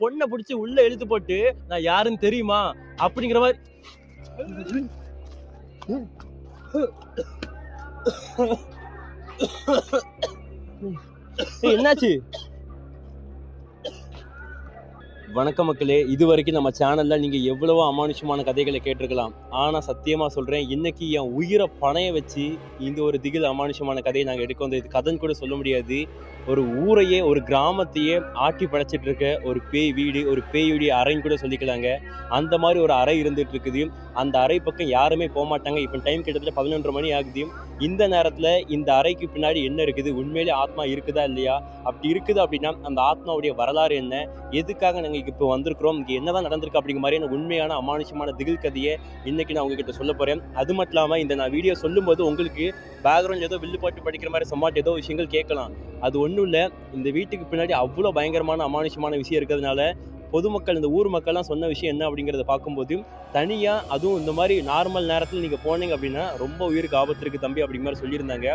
பொண்ணை பிடிச்சி உள்ள இழுத்து போட்டு நான் யாருன்னு தெரியுமா? அப்படிங்கிற மாதிரி என்னாச்சு? வணக்க மக்களே. இது வரைக்கும் நம்ம சேனல்ல நீங்க எவ்வளவோ அமானுஷமான கதைகளை கேட்டிருக்கலாம். ஆனா சத்தியமா சொல்றேன் இன்னைக்கு என் உயிரை பணைய வச்சு இந்த ஒரு திகில் அமானுஷமான கதையை நாங்க எடுக்க வந்தது. இது கதைன்னு கூட சொல்ல முடியாது. ஒரு ஊரையே ஒரு கிராமத்தையே ஆட்டி படைச்சிட்டு இருக்க ஒரு பேய் வீடு ஒரு பேயுடைய அறைன்னு கூட சொல்லிக்கலாங்க. அந்த மாதிரி ஒரு அறை இருந்துட்டு இருக்குது அந்த அறை பக்கம் யாருமே போக மாட்டாங்க இப்போ டைம் கிட்டத்தட்ட பதினொன்று மணி ஆகுது. இந்த நேரத்தில் இந்த அறைக்கு பின்னாடி என்ன இருக்குது? உண்மையிலே ஆத்மா இருக்குதா இல்லையா? அப்படி இருக்குது அப்படின்னா அந்த ஆத்மாவுடைய வரலாறு என்ன? எதுக்காக நாங்கள் இப்போ வந்திருக்கிறோம்? இங்கே என்னதான் நடந்திருக்கு அப்படிங்கிற மாதிரியான உண்மையான அமானுஷமான திகில் கதையை இன்றைக்கி நான் உங்ககிட்ட சொல்ல போகிறேன் அது மட்டும் இல்லாமல் இந்த நான் வீடியோ சொல்லும்போது உங்களுக்கு பேக்ரவுண்ட் ஏதோ வில்லுப்பாட்டு படிக்கிற மாதிரி சம்மாட் ஏதோ விஷயங்கள் கேட்கலாம். அது ஒன்று ஒன்றும் இல்லை. இந்த வீட்டுக்கு பின்னாடி அவ்வளோ பயங்கரமான அமானுஷமான விஷயம் இருக்கிறதுனால பொதுமக்கள் இந்த ஊர் மக்கள்லாம் சொன்ன விஷயம் என்ன அப்படிங்கிறத பார்க்கும்போது தனியாக அதுவும் இந்த மாதிரி நார்மல் நேரத்தில் நீங்கள் போனீங்க அப்படின்னா ரொம்ப உயிருக்கு ஆபத்து இருக்குது தம்பி அப்படிங்கிற மாதிரி சொல்லியிருந்தாங்க.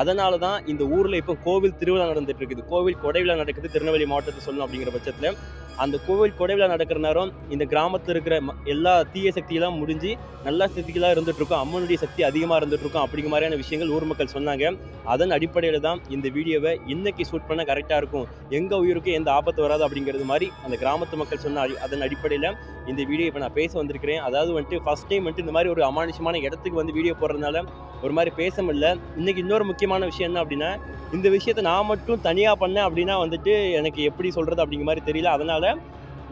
அதனால தான் இந்த ஊரில் இப்போ கோவில் திருவிழா நடந்துட்டு இருக்குது. கோவில் கொடை விழா நடக்குது திருநெல்வேலி மாவட்டத்தை சொல்லணும் அப்படிங்கிற பட்சத்தில். அந்த கோவில் கொடை நடக்கிற நேரம் இந்த கிராமத்தில் இருக்கிற ம- எல்லா தீய சக்தியெல்லாம் முடிஞ்சு நல்ல சக்திகளாக இருந்துட்டு இருக்கும் அம்மனுடைய சக்தி அதிகமாக இருந்துகிட்ருக்கும் அப்படிங்கிற மாதிரியான விஷயங்கள் ஊர் மக்கள் சொன்னாங்க. அதன் அடிப்படையில் தான் இந்த வீடியோவை இன்னைக்கு ஷூட் பண்ண கரெக்டாக இருக்கும். எங்கள் உயிருக்கு எந்த ஆபத்து வராது அப்படிங்கிறது மாதிரி அந்த கிராமத்து மக்கள் சொன்ன அடி- அதன் அடிப்படையில் இந்த வீடியோ இப்போ நான் பேச வந்திருக்கிறேன். அதாவது வந்துட்டு ஃபர்ஸ்ட் டைம் வந்துட்டு இந்த மாதிரி ஒரு அமானுஷமான இடத்துக்கு வந்து வீடியோ போடுறதுனால ஒரு மாதிரி பேச முடியல. இன்னைக்கு இன்னொரு முக்கியமான விஷயம் என்ன அப்படின்னா இந்த விஷயத்தை நான் மட்டும் தனியாக பண்ணேன் அப்படின்னா வந்துட்டு எனக்கு எப்படி சொல்கிறது அப்படிங்கிற மாதிரி தெரியல. அதனால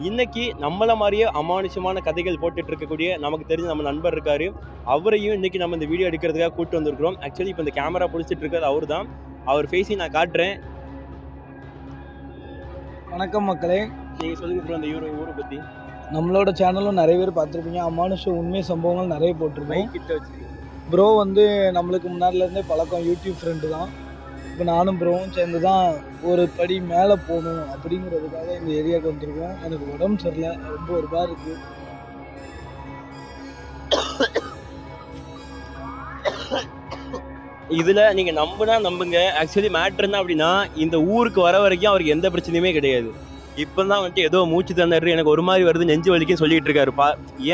இன்னைக்கு நம்மள மாதிரியே அமானுஷமான கதைகள் போட்டுட்டு இருக்கக்கூடிய நமக்கு தெரிஞ்ச நம்ம நண்பர் இருக்காரு. அவரையும் இன்னைக்கு நம்ம இந்த வீடியோ எடுக்கிறதுக்காக கூட்டு வந்திருக்கிறோம். ஆக்சுவலி இப்போ இந்த கேமரா பிடிச்சிட்டு இருக்கிறது அவர் தான். அவர் ஃபேஸையும் நான் காட்டுறேன். வணக்கம் மக்களே. நீங்கள் சொல்லுங்க ப்ரோ அந்த ஊரை ஊரை பற்றி நம்மளோட சேனலும் நிறைய பேர் பார்த்துருப்பீங்க. அமானுஷ உண்மை சம்பவங்கள் நிறைய போட்டிருக்கோம் கிட்ட வச்சு ப்ரோ வந்து நம்மளுக்கு முன்னாடிலேருந்தே பழக்கம் யூடியூப் ஃப்ரெண்டு தான். இப்போ நானும் ப்ரோவும் சேர்ந்து தான் ஒரு படி மேலே போகணும் அப்படிங்கிறதுக்காக இந்த ஏரியாவுக்கு வந்திருக்கோம். எனக்கு உடம்பு சரியில்லை. ரொம்ப ஒரு பார் இருக்குது இதில் நீங்கள் நம்புனா நம்புங்க. ஆக்சுவலி மேட்ரு என்ன அப்படின்னா இந்த ஊருக்கு வர வரைக்கும் அவருக்கு எந்த பிரச்சனையுமே கிடையாது. இப்போ தான் வந்துட்டு ஏதோ மூச்சு தந்தாரு எனக்கு ஒரு மாதிரி வருது நெஞ்சு வலிக்கும் சொல்லிட்டு இருக்காரு. பா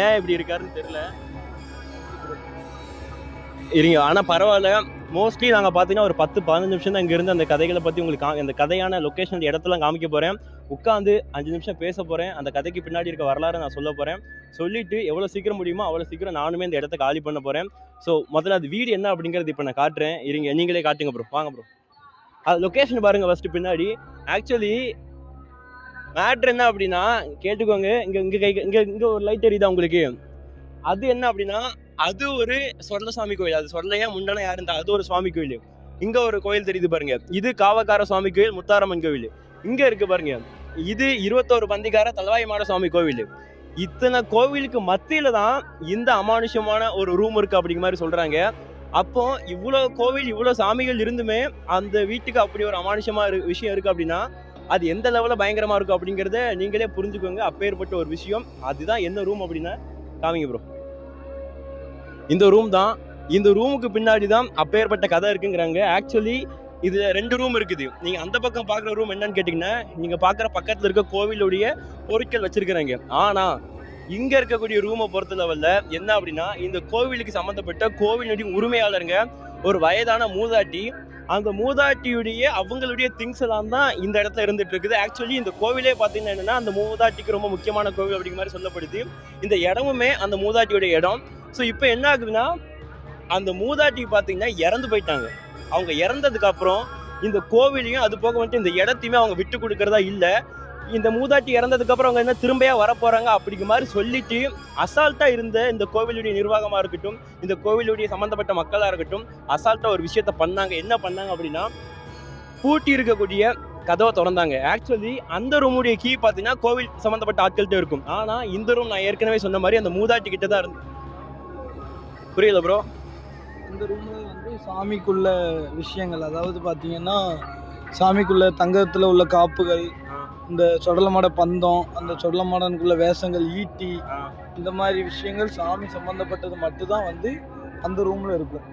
ஏன் இப்படி இருக்காருன்னு தெரியல. இருங்க. ஆனால் பரவாயில்ல. மோஸ்ட்லி நாங்கள் பார்த்தீங்கன்னா ஒரு பத்து பதினஞ்சு நிமிஷம் தான் இருந்து அந்த கதைகளை பற்றி உங்களுக்கு அந்த கதையான லொக்கேஷன் இடத்தெல்லாம் காமிக்க போகிறேன் உட்காந்து அஞ்சு நிமிஷம் பேச போகிறேன் அந்த கதைக்கு பின்னாடி இருக்க வரலாறு நான் சொல்ல போகிறேன் சொல்லிவிட்டு எவ்வளோ சீக்கிரம் முடியுமோ அவ்வளோ சீக்கிரம் நானுமே இந்த இடத்த காலி பண்ண போகிறேன் ஸோ முதல்ல அது வீடு என்ன அப்படிங்கிறது இப்போ நான் காட்டுறேன். இருங்க நீங்களே காட்டுங்க ப்ரோ வாங்க ப்ரோ அது லொக்கேஷன் பாருங்கள் ஃபஸ்ட்டு பின்னாடி. ஆக்சுவலி மேட்ரு என்ன அப்படின்னா கேட்டுக்கோங்க. இங்கே இங்கே கை இங்கே இங்கே ஒரு லைட் தெரியுதா உங்களுக்கு? அது என்ன அப்படின்னா அது ஒரு சொர்ல சுவாமி கோயில். அது சொர்லையா முண்டனா யாரு இருந்தா அது ஒரு சுவாமி கோயில். இங்க ஒரு கோயில் தெரியுது பாருங்க. இது காவக்கார சுவாமி கோயில் முத்தாரம்மன் கோவில் இங்க இருக்கு பாருங்க. இது இருபத்தோரு பந்திக்கார தலவாய் மாட சுவாமி கோவில். இத்தனை கோவிலுக்கு மத்தியில தான் இந்த அமானுஷமான ஒரு ரூம் இருக்கு அப்படிங்கிற மாதிரி சொல்றாங்க. அப்போ இவ்வளோ கோவில் இவ்வளோ சாமிகள் இருந்துமே அந்த வீட்டுக்கு அப்படி ஒரு அமானுஷமா இரு- விஷயம் இருக்கு அப்படின்னா அது எந்த லெவலில் பயங்கரமா இருக்கும் அப்படிங்கிறத நீங்களே புரிஞ்சுக்கோங்க. அப்பேற்பட்ட ஒரு விஷயம். அதுதான் என்ன ரூம் அப்படின்னா காமிங்க ப்ரோ இந்த ரூம் தான். இந்த ரூமுக்கு பின்னாடி தான் அப்பேற்பட்ட கதை இருக்குங்கிறாங்க. ஆக்சுவலி இது ரெண்டு ரூம் இருக்குது. நீங்கள் அந்த பக்கம் பார்க்குற ரூம் என்னன்னு கேட்டிங்கன்னா நீங்கள் பார்க்குற பக்கத்தில் இருக்க கோவிலுடைய பொருட்கள் வச்சுருக்கிறாங்க. ஆனால் இங்கே இருக்கக்கூடிய ரூமை பொறுத்த லெவலில் என்ன அப்படின்னா இந்த கோவிலுக்கு சம்மந்தப்பட்ட கோவிலுடைய உரிமையாளருங்க ஒரு வயதான மூதாட்டி. அந்த மூதாட்டியுடைய அவங்களுடைய திங்ஸ் எல்லாம் தான் இந்த இடத்துல இருந்துட்டு இருக்குது. ஆக்சுவலி இந்த கோவிலே பார்த்தீங்கன்னா என்னன்னா அந்த மூதாட்டிக்கு ரொம்ப முக்கியமான கோவில் அப்படிங்கிற மாதிரி சொல்லப்படுது. இந்த இடமுமே அந்த மூதாட்டியுடைய இடம். ஸோ இப்போ என்ன ஆகுதுன்னா அந்த மூதாட்டி பார்த்தீங்கன்னா இறந்து போயிட்டாங்க. அவங்க இறந்ததுக்கு அப்புறம் இந்த கோவிலையும் அது போக வந்துட்டு இந்த இடத்தையுமே அவங்க விட்டு கொடுக்கறதா இல்லை. இந்த மூதாட்டி இறந்ததுக்கப்புறம் அவங்க என்ன திரும்பியா வர போறாங்க அப்படிங்கிற மாதிரி சொல்லிட்டு அசால்ட்டாக இருந்த இந்த கோவிலுடைய நிர்வாகமாக இருக்கட்டும் இந்த கோவிலுடைய சம்மந்தப்பட்ட மக்களாக இருக்கட்டும் அசால்ட்டாக ஒரு விஷயத்த பண்ணாங்க. என்ன பண்ணாங்க அப்படின்னா பூட்டி இருக்கக்கூடிய கதவை திறந்தாங்க. ஆக்சுவலி அந்த ரூமுடைய கீ பார்த்தீங்கன்னா கோவில் சம்மந்தப்பட்ட ஆட்கள்கிட்ட இருக்கும். ஆனால் இந்த ரூம் நான் ஏற்கனவே சொன்ன மாதிரி அந்த மூதாட்டி கிட்ட தான் இருந்து புரியல ப்ரோ இந்த ரூமில் வந்து சாமிக்குள்ள விஷயங்கள் அதாவது பார்த்தீங்கன்னா சாமிக்குள்ள தங்கத்தில் உள்ள காப்புகள் இந்த சொடலமாட பந்தம் அந்த சொடலமாடனுக்குள்ள வேஷங்கள் ஈட்டி இந்த மாதிரி விஷயங்கள் சாமி சம்மந்தப்பட்டது மட்டும்தான் வந்து அந்த ரூமில் இருக்கும்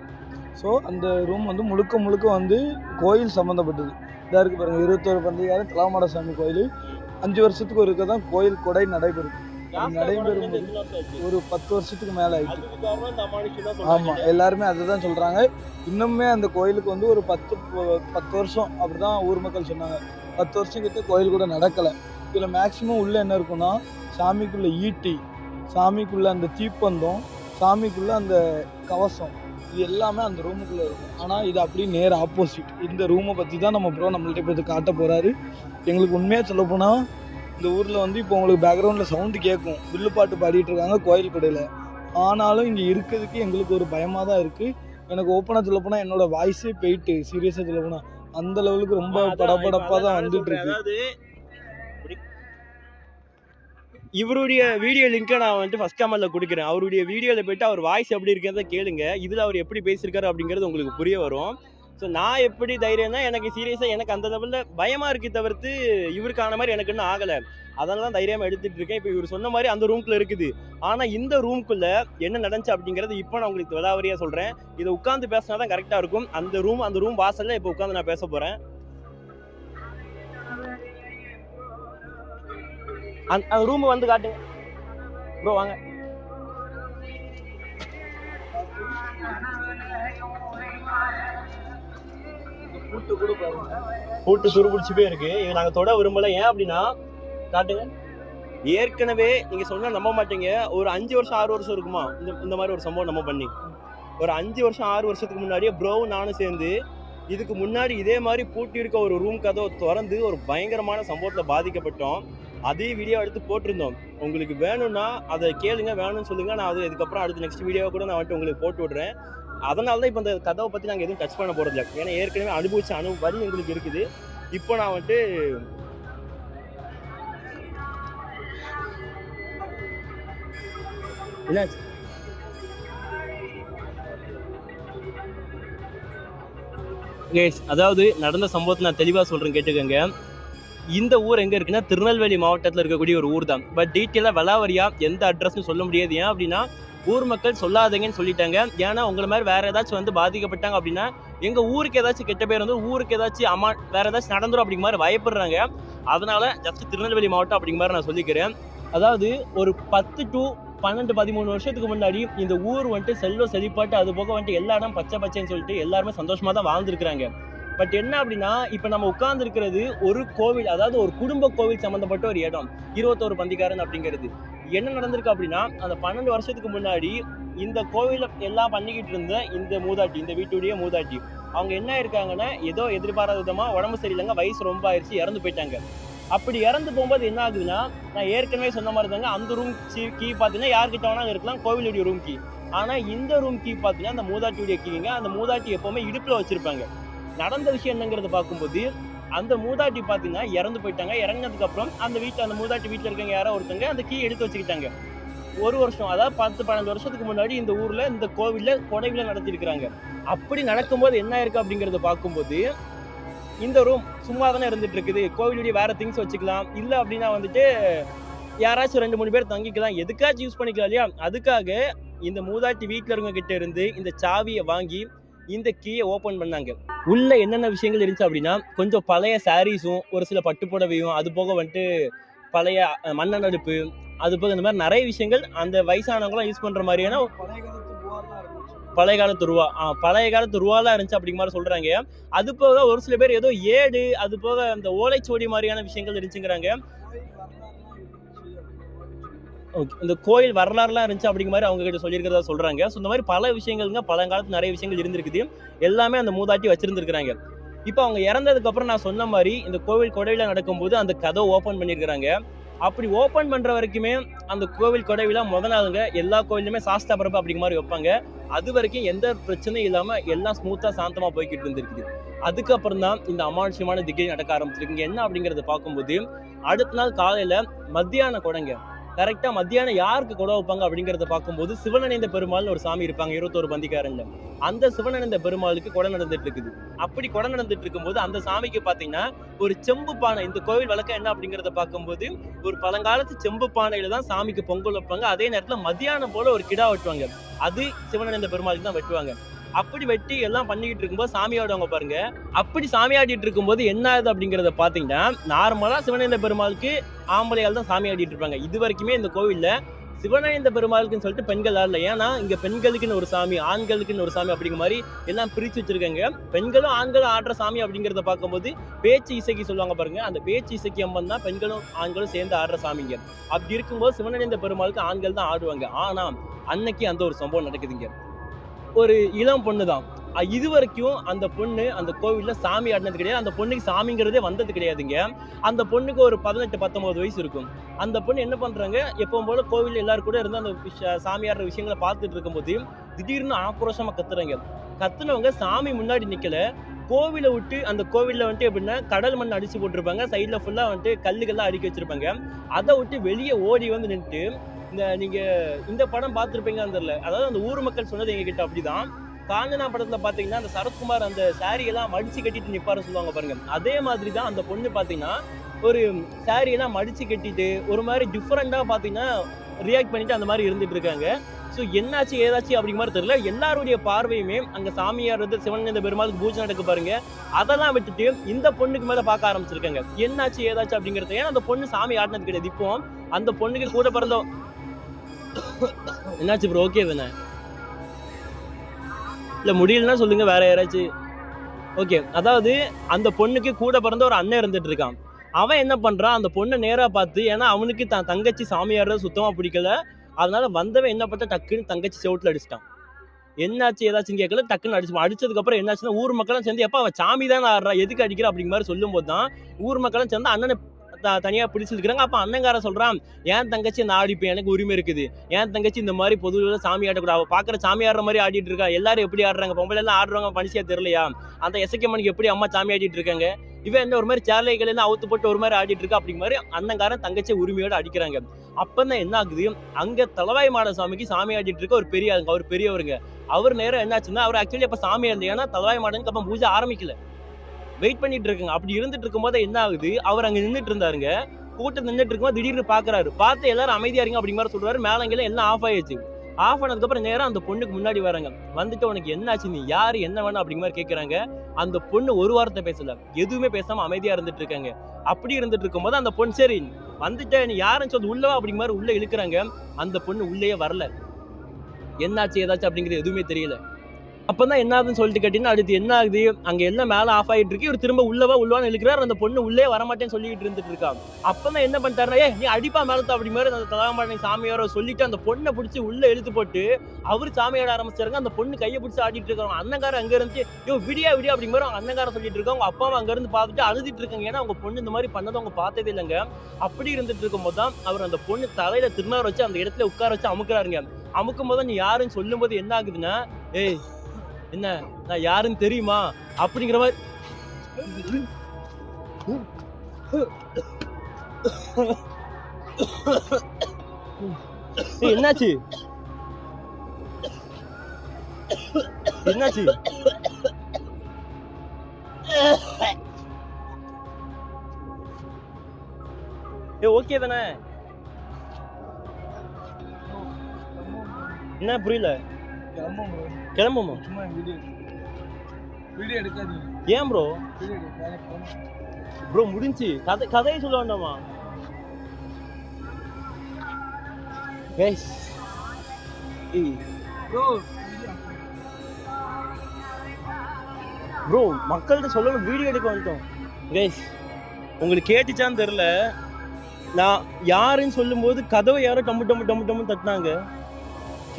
ஸோ அந்த ரூம் வந்து முழுக்க முழுக்க வந்து கோயில் சம்மந்தப்பட்டது இதாக இருக்குது பாருங்கள் இருபத்தோரு பந்தயக்காரன் தலாமாட சாமி கோயில். அஞ்சு வருஷத்துக்கு ஒருக்க தான் கோயில் கொடை நடைபெறும். நடைபெறும் ஒரு பத்து வருஷத்துக்கு மேல ஆயிட்டு. ஆமா எல்லாருமே அதுதான் சொல்றாங்க. இன்னுமே அந்த கோயிலுக்கு வந்து ஒரு பத்து பத்து வருஷம் அப்படிதான் ஊர் மக்கள் சொன்னாங்க. பத்து வருஷம் கிட்ட கோயில் கூட நடக்கல. இதுல மேக்சிமம் உள்ள என்ன இருக்கும்னா சாமிக்குள்ள ஈட்டி சாமிக்குள்ள அந்த தீப்பந்தம் சாமிக்குள்ள அந்த கவசம் இது எல்லாமே அந்த ரூமுக்குள்ள இருக்கும். ஆனா இது அப்படியே நேர் ஆப்போசிட் இந்த ரூமை பத்தி தான் நம்ம ப்ரோ நம்மள்ட்ட இப்போ காட்ட போறாரு. எங்களுக்கு உண்மையா சொல்ல போனா இந்த ஊர்ல வந்து இப்போ உங்களுக்கு பேக்ரவுண்ட்ல சவுண்டு கேட்கும் வில்லு பாட்டு பாடிட்டு இருக்காங்க கோயில் கடையில ஆனாலும் இங்க இருக்கிறதுக்கு எங்களுக்கு ஒரு பயமா தான் இருக்கு. எனக்கு ஓப்பனாக சொல்ல போனா என்னோட வாய்ஸே போயிட்டு சீரியஸாக சொல்ல போனா அந்த லெவலுக்கு ரொம்ப படபடப்பா தான் வந்துட்டு இருக்கு. இவருடைய வீடியோ லிங்கை நான் வந்துட்டு ஃபர்ஸ்ட் கமெண்ட்ல கொடுக்குறேன். அவருடைய வீடியோவில் போயிட்டு அவர் வாய்ஸ் எப்படி இருக்கிறத கேளுங்க. இதில் அவர் எப்படி பேசியிருக்காரு அப்படிங்கிறது உங்களுக்கு புரிய வரும். ஸோ நான் எப்படி தைரியம்னா எனக்கு சீரியஸாக எனக்கு அந்த லெவலில் பயமாக இருக்கு தவிர்த்து இவருக்கான மாதிரி எனக்கு இன்னும் ஆகலை. அதனால தான் தைரியமாக எடுத்துகிட்டு இருக்கேன். இப்போ இவர் சொன்ன மாதிரி அந்த ரூம்குள்ள இருக்குது. ஆனால் இந்த ரூம்க்குள்ளே என்ன நடந்துச்சு அப்படிங்கிறது இப்போ நான் உங்களுக்கு விளாவரியாக சொல்கிறேன் இதை உட்காந்து பேசினா தான் கரெக்டாக இருக்கும். அந்த ரூம் அந்த ரூம் வாசல்ல இப்போ உட்காந்து நான் பேச போகிறேன் அந்த அந்த ரூம் வந்து காட்டுங்க. ப்ரோ வாங்க. பூட்டு துருபிடிச்சு போய் இருக்கு. இது நாங்க தொட விரும்பல. ஏன் அப்படின்னா காட்டுங்க. ஏற்கனவே நீங்க சொன்னா நம்ப மாட்டீங்க. ஒரு அஞ்சு வருஷம் ஆறு வருஷம் இருக்குமா? இந்த இந்த மாதிரி ஒரு சம்பவம் நம்ம பண்ணி. ஒரு அஞ்சு வருஷம் ஆறு வருஷத்துக்கு முன்னாடியே ப்ரோவும் நானும் சேர்ந்து இதுக்கு முன்னாடி இதே மாதிரி பூட்டி இருக்க ஒரு ரூம் கதவை திறந்து ஒரு பயங்கரமான சம்பவத்தில் பாதிக்கப்பட்டோம். அதே வீடியோ எடுத்து போட்டிருந்தோம். உங்களுக்கு வேணும்னா அதை கேளுங்க வேணும்னு சொல்லுங்க. நான் அது இதுக்கப்புறம் அடுத்த நெக்ஸ்ட் வீடியோவை கூட நான் வந்துட்டு உங்களுக்கு போட்டு விடுறேன். அதனால தான் இப்போ இந்த கதவை பற்றி நாங்கள் எதுவும் டச் பண்ண போகிறதில்ல ஏன்னா ஏற்கனவே அனுபவிச்ச அனு வரி எங்களுக்கு இருக்குது. இப்போ நான் வந்துட்டு என்னாச்சு? கேஸ் அதாவது நடந்த சம்பவத்தை நான் தெளிவாக சொல்கிறேன் கேட்டுக்கோங்க. இந்த ஊர் எங்கே இருக்குன்னா திருநெல்வேலி மாவட்டத்தில் இருக்கக்கூடிய ஒரு ஊர் தான் பட் டீட்டெயிலாக விலாவரியா எந்த அட்ரஸ்னு சொல்ல முடியாது. ஏன் அப்படின்னா ஊர் மக்கள் சொல்லாதீங்கன்னு சொல்லிட்டாங்க. ஏன்னா உங்களை மாதிரி வேற ஏதாச்சும் வந்து பாதிக்கப்பட்டாங்க அப்படின்னா எங்க ஊருக்கு ஏதாச்சும் கெட்ட பேர் வந்து ஊருக்கு ஏதாச்சும் அம்மா வேற ஏதாச்சும் நடந்துரும் அப்படிங்கிற மாதிரி பயப்படுறாங்க. அதனால ஜஸ்ட் திருநெல்வேலி மாவட்டம் அப்படிங்கிற மாதிரி நான் சொல்லிக்கிறேன். அதாவது ஒரு பத்து டு பன்னெண்டு பதிமூணு வருஷத்துக்கு முன்னாடி இந்த ஊர் வந்துட்டு செல்வ செழிப்பாட்டு அது போக வந்துட்டு எல்லா இடம் பச்சை பச்சைன்னு சொல்லிட்டு எல்லாருமே சந்தோஷமா தான் வாழ்ந்துருக்குறாங்க. பட் என்ன அப்படின்னா இப்போ நம்ம உட்கார்ந்துருக்கிறது ஒரு கோவில் அதாவது ஒரு குடும்ப கோவில் சம்மந்தப்பட்ட ஒரு இடம். இருபத்தோரு பந்திக்காரன் அப்படிங்கிறது. என்ன நடந்திருக்கு அப்படின்னா அந்த பன்னெண்டு வருஷத்துக்கு முன்னாடி இந்த கோவில எல்லாம் பண்ணிக்கிட்டு இருந்த இந்த மூதாட்டி இந்த வீட்டுடைய மூதாட்டி அவங்க என்ன இருக்காங்கன்னா ஏதோ எதிர்பாராத விதமாக உடம்பு சரியில்லைங்க வயசு ரொம்ப ஆயிடுச்சு இறந்து போயிட்டாங்க. அப்படி இறந்து போகும்போது என்ன ஆகுதுன்னா நான் ஏற்கனவே சொன்ன மாதிரி தாங்க அந்த ரூம் கீ பார்த்தீங்கன்னா யார்கிட்ட வேணாலும் இருக்கலாம் கோவிலுடைய ரூம் கீ ஆனால் இந்த ரூம் கீ பார்த்தீங்கன்னா அந்த மூதாட்டியுடைய கீங்க அந்த மூதாட்டி எப்போவுமே இடுப்பில் வச்சுருப்பாங்க. நடந்த விஷயம் என்னங்கிறத பார்க்கும்போது அந்த மூதாட்டி பார்த்தீங்கன்னா இறந்து போயிட்டாங்க. இறங்கினதுக்கு அப்புறம் அந்த வீட்டில் அந்த மூதாட்டி வீட்டில் இருக்கவங்க யாரோ ஒருத்தங்க அந்த கீ எடுத்து வச்சுக்கிட்டாங்க. ஒரு வருஷம் அதாவது பத்து பன்னெண்டு வருஷத்துக்கு முன்னாடி இந்த ஊரில் இந்த கோவிலில் கொடைவில நடத்திருக்கிறாங்க அப்படி நடக்கும்போது என்ன ஆயிருக்கு அப்படிங்கிறத பார்க்கும்போது இந்த ரூம் சும்மா தானே இருந்துட்டு இருக்குது கோவிலுடைய வேற திங்ஸ் வச்சுக்கலாம். இல்லை அப்படின்னா வந்துட்டு யாராச்சும் ரெண்டு மூணு பேர் தங்கிக்கலாம். எதுக்காச்சும் யூஸ் பண்ணிக்கலாம் இல்லையா? அதுக்காக இந்த மூதாட்டி வீட்டில் இருக்க கிட்ட இருந்து இந்த சாவியை வாங்கி இந்த கீயை ஓப்பன் பண்ணாங்க. உள்ள என்னென்ன விஷயங்கள் இருந்துச்சு அப்படின்னா கொஞ்சம் பழைய சாரீஸும் ஒரு சில பட்டு புடவையும் அது போக வந்துட்டு பழைய மண்ணெண் அடுப்பு அது போக இந்த மாதிரி நிறைய விஷயங்கள் அந்த வயசானவங்களாம் யூஸ் பண்ணுற மாதிரியான பழைய காலத்து பழைய காலத்து ரூபா ஆ, பழைய காலத்து ரூபாலாம் இருந்துச்சு அப்படிங்கிற மாதிரி சொல்கிறாங்க அது போக ஒரு சில பேர் ஏதோ ஏடு அது போக அந்த ஓலைச்சுவடி மாதிரியான விஷயங்கள் இருந்துச்சுங்கிறாங்க. ஓகே. இந்த கோயில் வரலாறுலாம் இருந்துச்சு அப்படிங்கிற மாதிரி அவங்க கிட்ட சொல்லியிருக்கிறதா சொல்கிறாங்க ஸோ இந்த மாதிரி பல விஷயங்கள்ங்க பழங்காலத்து நிறைய விஷயங்கள் இருந்திருக்குது. எல்லாமே அந்த மூதாட்டி வச்சுருந்துருக்குறாங்க. இப்போ அவங்க இறந்ததுக்கப்புறம் நான் சொன்ன மாதிரி இந்த கோவில் கொடையில நடக்கும்போது அந்த கதை ஓப்பன் பண்ணியிருக்கிறாங்க. அப்படி ஓப்பன் பண்ணுற வரைக்குமே அந்த கோவில் கொடைவில முத நாளுங்க எல்லா கோயிலுமே சாஸ்தா பரப்பு அப்படிங்கிற மாதிரி வைப்பாங்க. அது வரைக்கும் எந்த பிரச்சனையும் இல்லாமல் எல்லாம் ஸ்மூத்தாக சாந்தமாக போய்கிட்டு இருந்திருக்குது. அதுக்கப்புறம் தான் இந்த அமானுஷ்யமான திகை நடக்க ஆரம்பிச்சிருக்குங்க என்ன அப்படிங்கிறத பார்க்கும்போது அடுத்த நாள் காலையில் மத்தியான குடங்க கரெக்டாக மத்தியானம் யாருக்கு கொடை வைப்பாங்க அப்படிங்கிறத பார்க்கும்போது சிவனணிந்த பெருமாள்னு ஒரு சாமி இருப்பாங்க இருபத்தோரு பந்திக்காரங்க அந்த சிவனணிந்த பெருமாளுக்கு கொடை நடந்துட்டு இருக்குது அப்படி கொடை நடந்துட்டு இருக்கும்போது அந்த சாமிக்கு பார்த்தீங்கன்னா ஒரு செம்பு பானை இந்த கோவில் வழக்கம் என்ன அப்படிங்கிறத பார்க்கும்போது ஒரு பழங்காலத்து செம்பு பானையில தான் சாமிக்கு பொங்கல் வைப்பாங்க. அதே நேரத்தில் மத்தியானம் போல ஒரு கிடா வெட்டுவாங்க. அது சிவனடைந்த பெருமாளுக்கு தான் வெட்டுவாங்க. அப்படி வெட்டி எல்லாம் பண்ணிக்கிட்டு இருக்கும்போது சாமி ஆடுவாங்க பாருங்க. அப்படி சாமி ஆடிட்டு இருக்கும்போது என்ன ஆகுது அப்படிங்கிறத பார்த்தீங்கன்னா நார்மலாக சிவனேந்த பெருமாளுக்கு ஆம்பளையால் தான் சாமி ஆடிட்டு இருப்பாங்க. இது வரைக்குமே இந்த கோவிலில் சிவனேந்த பெருமாளுக்குன்னு சொல்லிட்டு பெண்கள் ஆடல. ஏன்னா இங்கே பெண்களுக்குன்னு ஒரு சாமி ஆண்களுக்குன்னு ஒரு சாமி அப்படிங்கிற மாதிரி எல்லாம் பிரித்து வச்சிருக்காங்க. பெண்களும் ஆண்களும் ஆடுற சாமி அப்படிங்கிறத பார்க்கும்போது பேச்சு இசைக்கு சொல்லுவாங்க பாருங்க. அந்த பேச்சு இசைக்கு அம்மன் தான் பெண்களும் ஆண்களும் சேர்ந்து ஆடுற சாமிங்க. அப்படி இருக்கும்போது சிவனேந்த பெருமாளுக்கு ஆண்கள் தான் ஆடுவாங்க. ஆனால் அன்னைக்கு அந்த ஒரு சம்பவம் நடக்குதுங்க. ஒரு இளம் பொண்ணு தான் இது வரைக்கும் அந்த பொண்ணு அந்த கோவிலில் சாமி ஆடினது கிடையாது. அந்த பொண்ணுக்கு சாமிங்கிறதே வந்தது கிடையாதுங்க. அந்த பொண்ணுக்கு ஒரு பதினெட்டு பத்தொம்பது வயசு இருக்கும். அந்த பொண்ணு என்ன பண்ணுறாங்க எப்பவும் போல கோவிலில் எல்லாரும் கூட இருந்து அந்த சாமி ஆடுற விஷயங்களை பார்த்துட்டு இருக்கும்போது திடீர்னு ஆக்ரோஷமாக கத்துறாங்க. கத்துனவங்க சாமி முன்னாடி நிற்கல கோவிலை விட்டு அந்த கோவிலில் வந்துட்டு எப்படின்னா கடல் மண் அடித்து போட்டிருப்பாங்க. சைடில் ஃபுல்லாக வந்துட்டு கல்லுகள்லாம் அடுக்கி வச்சுருப்பாங்க. அதை விட்டு வெளியே ஓடி வந்து நின்றுட்டு இந்த நீங்கள் இந்த படம் பார்த்துருப்பீங்கன்னு தெரியல. அதாவது அந்த ஊர் மக்கள் சொன்னது எங்ககிட்ட அப்படி அப்படிதான். காஞ்சனா படத்தில் பார்த்தீங்கன்னா அந்த சரத்குமார் அந்த சாரியெல்லாம் மடித்து மடிச்சு கட்டிட்டு நிப்பாரு சொல்லுவாங்க பாருங்க. அதே மாதிரி தான் அந்த பொண்ணு பார்த்தீங்கன்னா ஒரு சாரியெல்லாம் மடித்து மடிச்சு கட்டிட்டு ஒரு மாதிரி டிஃப்ரெண்ட்டாக பார்த்தீங்கன்னா ரியாக்ட் பண்ணிட்டு அந்த மாதிரி இருந்துட்டு இருக்காங்க. ஸோ என்னாச்சு ஏதாச்சு அப்படிங்கிற மாதிரி தெரியல. எல்லாருடைய பார்வையுமே அங்கே சாமியார் வந்து சிவன் இந்த பெருமாளுக்கு பூஜை நடக்க பாருங்க. அதெல்லாம் விட்டுட்டு இந்த பொண்ணுக்கு மேலே பார்க்க ஆரம்பிச்சிருக்காங்க. என்னாச்சு ஏதாச்சு அப்படிங்கிறது ஏன்னா அந்த பொண்ணு சாமி ஆடினது கிடையாது? இப்போ அந்த பொண்ணுக்கு கூட பிறந்த என்னாச்சு ப்ரோ ஓகே தானே? இல்ல முடியலன்னா சொல்லுங்க வேற யாராச்சும் ஓகே அதாவது அந்த பொண்ணுக்கு கூட பிறந்த ஒரு அண்ணன் இருந்துட்டு இருக்கான். அவன் என்ன பண்றான்? அந்த பொண்ணை நேரா பார்த்து ஏன்னா அவனுக்கு தான் தங்கச்சி சாமியாடுறது சுத்தமா பிடிக்கல. அதனால வந்தவன் என்ன பார்த்தா டக்குன்னு தங்கச்சி செவுட்டில் அடிச்சிட்டான். என்னாச்சு? ஏதாச்சும் கேட்கல டக்குன்னு அடிச்சு அடிச்சதுக்கப்புறம் என்னாச்சுன்னா ஊர் மக்களும் சேர்ந்து எப்ப அவன் சாமி தான் ஆடுறா? எதுக்கு அடிக்கிற? அப்படிங்கிற மாதிரி சொல்லும் போது தான் ஊர் மக்களும் சேர்ந்து அண்ணனை த- தனியா பிடிச்சிருக்கிறாங்க. அப்ப அண்ணங்கார சொல்றான் என் தங்கச்சி நான் ஆடிப்பு எனக்கு உரிமை இருக்குது. என் தங்கச்சி இந்த மாதிரி பொதுவில் சாமி ஆடக்கூடாது அவ பாக்குற சாமி ஆடுற மாதிரி ஆடிட்டு இருக்கா? எல்லாரும் எப்படி ஆடுறாங்க? பொம்பளை எல்லாம் ஆடுறவங்க மனுஷியா தெரியலையா? அந்த இசைக்கம்மனுக்கு எப்படி அம்மா சாமி ஆடிட்டு இருக்காங்க? இவன் என்ன ஒரு மாதிரி சேலைகள் எல்லாம் அவுத்து போட்டு ஒரு மாதிரி ஆடிட்டு இருக்கா? அப்படிங்கிற மாதிரி அண்ணங்காரன் தங்கச்சி உரிமையோட அடிக்கிறாங்க. அப்பதான் என்ன ஆகுது? அங்க தலவாய் மாட சாமிக்கு சாமி ஆடிட்டு இருக்க ஒரு பெரிய அவர் பெரியவருங்க. அவர் நேரம் என்னாச்சுன்னா அவர் ஆக்சுவலி அப்ப சாமி இல்லை ஏன்னா தலவாய் மாடனுக்கு அப்ப பூஜை ஆரம்பிக்கல. வெயிட் பண்ணிட்டு இருக்காங்க அப்படி இருந்துட்டு இருக்கும்போது என்ன ஆகுது? அவர் அங்கே நின்றுட்டு இருந்தாருங்க கூட்டம் நின்றுட்டு இருக்கும்போது திடீர்னு பார்க்குறாரு பார்த்து எல்லாரும் அமைதியாக இருங்க அப்படிங்கிற மாதிரி சொல்றாரு. மேலங்கெல்லாம் எல்லாம் ஆஃப் ஆயிடுச்சு. ஆஃப் ஆனதுக்கப்புறம் நேரம் அந்த பொண்ணுக்கு முன்னாடி வராங்க. வந்துட்டு உனக்கு என்னாச்சு? நீ யார்? என்ன வேணும்? அப்படிங்கிற மாதிரி கேட்குறாங்க அந்த பொண்ணு ஒரு வாரத்தை பேசல. எதுவுமே பேசாம அமைதியாக இருந்துட்டு இருக்காங்க அப்படி இருந்துட்டு இருக்கும்போது அந்த பொண்ணு சரி வந்துட்ட நீ யாருன்னு சொல்லி உள்ளவா அப்படிங்கிற மாதிரி உள்ளே இழுக்கிறாங்க. அந்த பொண்ணு உள்ளேயே வரல. என்னாச்சு? ஏதாச்சும் அப்படிங்கிறது எதுவுமே தெரியல. அப்பதான் என்ன ஆகுதுன்னு சொல்லிட்டு கேட்டீங்கன்னா அடுத்து என்ன ஆகுது அங்க எல்லாம் மேல ஆஃப் ஆயிட்டு இருக்கு இவர் திரும்ப உள்ளவா உள்ளவான்னு இழுக்கிறார். அந்த பொண்ணு உள்ளே வரமாட்டேன்னு சொல்லிட்டு இருந்துட்டு அப்போ அப்பதான் என்ன பண்ணிட்டாருன்னா ஏ நீ அடிப்பா மேலத்தா அப்படி மாதிரி அந்த தலாமாடி சாமியாரோ சொல்லிட்டு அந்த பொண்ணை பிடிச்சி உள்ள இழுத்து போட்டு அவர் சாமியாட ஆரம்பிச்சாருங்க. அந்த பொண்ணு கையை பிடிச்சி ஆடிட்டு இருக்காங்க அண்ணங்காரன் அங்க இருந்து யோ விடியா விடியா அப்படி மாதிரி அவங்க அண்ணங்காரன் சொல்லிட்டு இருக்காங்க அவங்க அப்பாவும் அங்க இருந்து பார்த்துட்டு அழுதுட்டு இருக்காங்க. ஏன்னா அவங்க பொண்ணு இந்த மாதிரி பண்ணதை அவங்க பார்த்ததே இல்லைங்க. அப்படி இருந்துட்டு இருக்கும்போது தான் அவர் அந்த பொண்ணு தலையில திருநார் வச்சு அந்த இடத்துல உட்கார வச்சு அமுக்குறாருங்க. அமுக்கும் போது நீ யாருன்னு சொல்லும் போது என்ன ஆகுதுன்னா ஏய் என்ன நான் யாருன்னு தெரியுமா? அப்படிங்கிற மாதிரி. என்னாச்சு? என்னாச்சு? ஏ ஓகே தானே? என்ன புரியல? கிளம்பும்? சும்மா வீடியோ வீடியோ எடுக்காதீங்க. ஏன் ப்ரோ ப்ரோ முடிஞ்சு. கதை கதையை சொல்ல வேண்டாமா? கைஸ் ப்ரோ ப்ரோ மக்கள்கிட்ட சொல்லணும் வீடியோ எடுக்க வந்துட்டோம். கைஸ் உங்களுக்கு கேட்டுச்சான்னு தெரில நான் யாருன்னு சொல்லும்போது கதவை யாரோ டம்மு டம்மு டம்மு டம்மு தட்டினாங்க.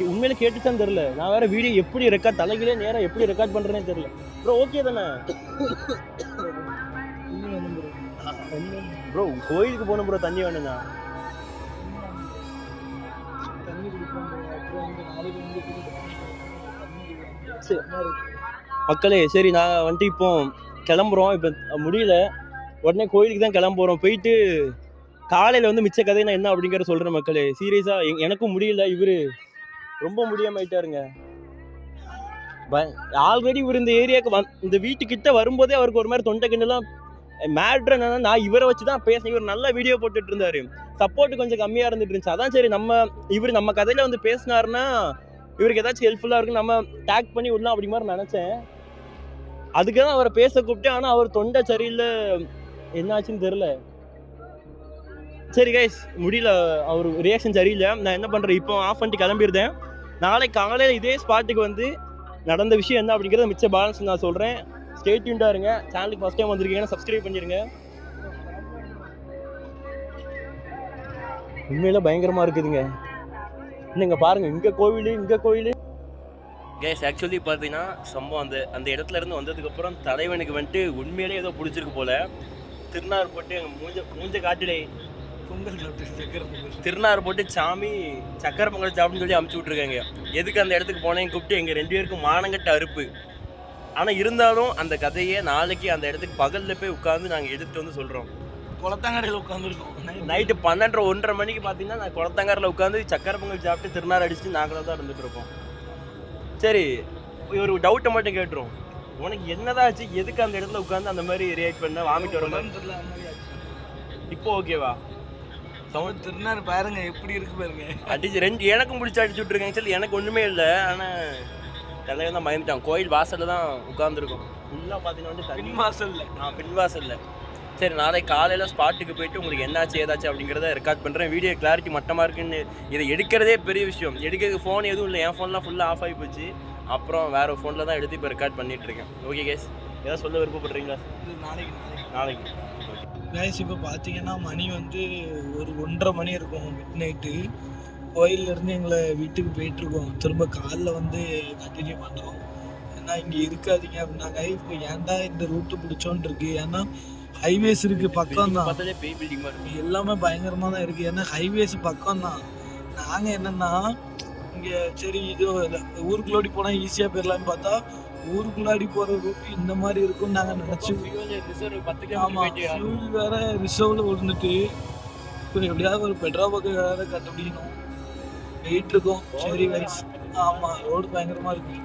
உண்மையில கேட்டுச்சான்னு தெரில நான் வேற வீடியோ எப்படி ரெக்கார்ட் தலைகிலே நேரம் எப்படி ரெக்கார்ட் பண்றேனே தெரியல. ப்ரோ ஓகே தானே? ப்ரோ கோயிலுக்கு போகணும் ப்ரோ தண்ணி வேணுங்க சரி. மக்களே சரி நான் வந்துட்டு இப்போ கிளம்புறோம். இப்போ முடியல. உடனே கோயிலுக்கு தான் கிளம்புறோம். போயிட்டு காலையில் வந்து மிச்ச கதை நான் என்ன அப்படிங்கிற சொல்கிறேன் மக்களே. சீரியஸாக எனக்கும் முடியல. இவர் ரொம்ப முடியாம ஆயிட்டாருங்க ஆல்ரெடி இவர் இந்த ஏரியாவுக்கு வந் இந்த வீட்டுக்கிட்ட வரும்போதே அவருக்கு ஒரு மாதிரி தொண்டை கிண்டெல்லாம் மேட்ரு என்னன்னா நான் இவரை வச்சு தான் பேசினேன் இவர் நல்ல வீடியோ போட்டுட்டு இருந்தாரு சப்போர்ட் கொஞ்சம் கம்மியாக இருந்துட்டு இருந்துச்சு அதான் சரி நம்ம இவர் நம்ம கதையில வந்து பேசினாருன்னா இவருக்கு ஏதாச்சும் ஹெல்ப்ஃபுல்லாக இருக்கு நம்ம டேக் பண்ணி விடலாம் அப்படி மாதிரி நினச்சேன். அதுக்கு தான் அவரை பேச கூப்பிட்டேன் ஆனால் அவர் தொண்டை சரியில்லை. என்னாச்சுன்னு தெரில சரி கைஸ் முடியல. அவர் ரியாக்ஷன் சரியில்லை. நான் என்ன பண்ணுறேன் இப்போ ஆஃப் பண்ணிட்டு கிளம்பியிருந்தேன் நாளை காலையில் இதே ஸ்பாட்டுக்கு வந்து நடந்த விஷயம் என்ன அப்படிங்கிறத மிச்ச பேலன்ஸ் நான் சொல்கிறேன் ஸ்டேட்யூண்டாக இருங்க. சேனலுக்கு ஃபஸ்ட் டைம் வந்திருக்கீங்கன்னா சப்ஸ்கிரைப் பண்ணிடுங்க உண்மையில பயங்கரமாக இருக்குதுங்க. இன்னுங்க பாருங்க இங்கே கோவில் இங்கே கோவில். கேஸ் ஆக்சுவலி பார்த்தீங்கன்னா சம்பவம் அந்த அந்த இடத்துல இருந்து வந்ததுக்கப்புறம் தலைவனுக்கு வந்துட்டு உண்மையிலே ஏதோ பிடிச்சிருக்கு போல. திருநார் போட்டு அங்கே மூஞ்ச மூஞ்ச காட்டுடே திருநார் போட்டு சாமி சக்கரை பொங்கல் சாப்பிடுன்னு சொல்லி அமுச்சு விட்ருக்காங்க எதுக்கு அந்த இடத்துக்கு போனேன் கூப்பிட்டு எங்கள் ரெண்டு பேருக்கும் மானங்கட்ட அறுப்பு. ஆனால் இருந்தாலும் அந்த கதையை நாளைக்கு அந்த இடத்துக்கு பகலில் போய் உட்காந்து நாங்கள் எடுத்துட்டு வந்து சொல்கிறோம் குளத்தாங்கடையில் உட்காந்துருக்கோம் நைட்டு பன்னெண்டரை ஒன்றரை மணிக்கு பார்த்தீங்கன்னா நான் குளத்தங்காரில் உட்காந்து சக்கரை பொங்கல் சாப்பிட்டு திருநார் அடிச்சுட்டு நாங்களும் தான் இருக்கோம் சரி ஒரு டவுட்டை மட்டும் கேட்டுரும் உனக்கு என்னதான் ஆச்சு? எதுக்கு அந்த இடத்துல உட்காந்து அந்த மாதிரி ரியாக்ட் பண்ண? வாமிட் வர மாதிரி. இப்போ ஓகேவா சவுண்ட் திருநாறு பாருங்க எப்படி இருக்கு பாருங்க. அடிச்சு ரெண்டு எனக்கும் பிடிச்சி அடிச்சு விட்ருக்காங்க சரி எனக்கு ஒன்றுமே இல்லை. ஆனால் தலைவன் தான் பயந்துட்டான் கோயில் வாசலில் தான் உட்காந்துருக்கோம் ஃபுல்லாக பார்த்தீங்கன்னா வந்து பின் வாசல்ல. நான் பின்வாசல்ல சரி நாளைக்கு காலையில் ஸ்பாட்டுக்கு போயிட்டு உங்களுக்கு என்னாச்சு ஏதாச்சும் அப்படிங்கிறத ரெக்கார்ட் பண்ணுறேன் வீடியோ கிளாரிட்டி மட்டமாக இருக்குன்னு இதை எடுக்கிறதே பெரிய விஷயம். எடுக்கிறதுக்கு ஃபோன் எதுவும் இல்லை. என் ஃபோன்லாம் ஃபுல்லாக ஆஃப் ஆகி போச்சு. அப்புறம் வேறு ஃபோனில் தான் எடுத்து இப்போ ரெக்கார்ட் பண்ணிட்டு இருக்கேன். ஓகே கேஸ் ஏதாவது சொல்ல விருப்பப்படுறீங்களா? நாளைக்கு. நாளைக்கு. கைஸ் இப்போ பார்த்தீங்கன்னா மணி வந்து ஒரு ஒன்றரை மணி இருக்கும் மிட் நைட்டு கோயிலேருந்து எங்களை வீட்டுக்கு போயிட்டுருக்கோம். திரும்ப காலைல வந்து கண்டினியூ பண்ணுறோம் ஏன்னா இங்கே இருக்காதீங்க அப்படின்னாங்க இப்போ ஏன்டா இந்த ரூட்டு பிடிச்சோன்னு இருக்கு? ஏன்னா ஹைவேஸ் இருக்கு பக்கம் தான் பார்த்தாலே பேய் பில்டிங் மாதிரி இருக்கு. எல்லாமே பயங்கரமாக தான் இருக்குது ஏன்னா ஹைவேஸ் பக்கம் தான் நாங்கள் என்னென்னா இங்கே சரி இது ஊருக்குள்ளாடி போனால் ஈஸியாக போயிடலான்னு பார்த்தா ஊருக்குள்ளாடி போகிற ரூட் இந்த மாதிரி இருக்கும்னு நாங்கள் நினச்சி போயிட்டு ஃபியூல் வேற ரிசர்வில் விழுந்துட்டு இப்போ எப்படியாவது ஒரு பெட்ரோல் பக்கம் வேற கண்டுபிடிக்கணும். போயிட்டு இருக்கோம். சரி வைஸ் ஆமாம் ரோடு பயங்கரமாக இருக்கு.